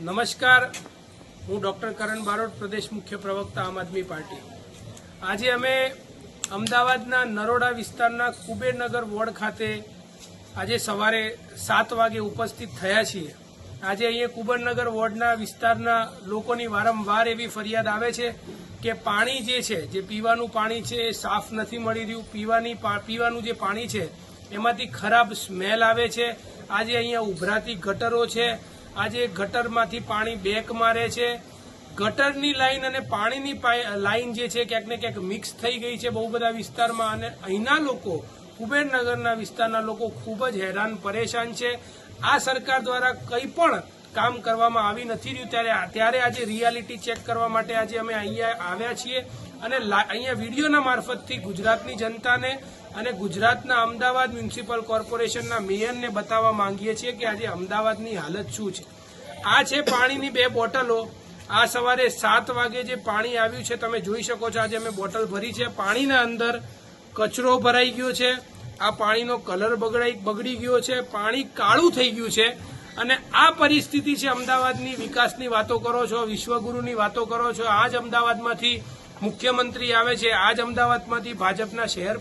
નમસ્કાર. હું ડોક્ટર કરણ બારોટ, પ્રદેશ મુખ્ય પ્રવક્તા આમ આદમી પાર્ટી. આજે અમે અમદાવાદના નરોડા વિસ્તારના કુબેરનગર વોર્ડ ખાતે આજે સવારે સાત વાગે ઉપસ્થિત થયા છીએ. આજે અહીંયા કુબેરનગર વોર્ડના વિસ્તારના લોકોની વારંવાર એવી ફરિયાદ આવે છે કે પાણી જે છે, જે પીવાનું પાણી છે, એ સાફ નથી મળી રહ્યું. પીવાની પીવાનું જે પાણી છે, એમાંથી ખરાબ સ્મેલ આવે છે. આજે અહીંયા ઉભરાતી ગટરો છે. આજે ગટરમાંથી પાણી બેક મારે છે. ગટરની લાઈન અને પાણીની લાઈન જે છે ક્યાંક ને ક્યાંક મિક્સ થઈ ગઈ છે બહુ બધા વિસ્તારમાં અને અહીંના લોકો, કુબેરનગરના વિસ્તારના લોકો ખૂબ જ હેરાન પરેશાન છે. આ સરકાર દ્વારા કંઈ પણ કામ કરવામાં આવી નથી રહ્યું ત્યારે ત્યારે આજે રિયાલિટી ચેક કરવા માટે આજે અમે અહીંયા આવ્યા છીએ અને અહીંયા વિડીયોના મારફતથી ગુજરાતની જનતાને અને ગુજરાતના અમદાવાદ મ્યુનિસિપલ કોર્પોરેશનના મેયરને બતાવવા માંગીએ છીએ કે આજે અમદાવાદની હાલત શું છે. આ છે પાણીની બે બોટલો. આ સવારે સાત વાગે જે પાણી આવ્યું છે, તમે જોઈ શકો છો આજે અમે બોટલ ભરી છે. પાણીના અંદર કચરો ભરાઈ ગયો છે. આ પાણીનો કલર બગડાઈ, બગડી ગયો છે. પાણી કાળું થઈ ગયું છે. અને આ પરિસ્થિતિ છે અમદાવાદની વિકાસની વાતો કરો છો, વિશ્વગુરુની વાતો કરો છો. આ જ અમદાવાદમાંથી મુખ્યમંત્રી આવે છે, આજ અમદાવાદમાંથી ભાજપના શહેર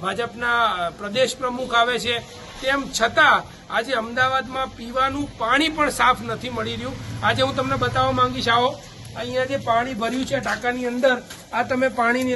ભાજપના પ્રદેશ પ્રમુખ આવે છે. તેમ છતાં, આજે અમદાવાદમાં પીવાનું પાણી પણ સાફ નથી મળી રહ્યું. આજે હું તમને બતાવવા માંગીશ, આવો, અહીંયા જે પાણી ભર્યું છે ટાંકાની અંદર, આ તમે પાણીની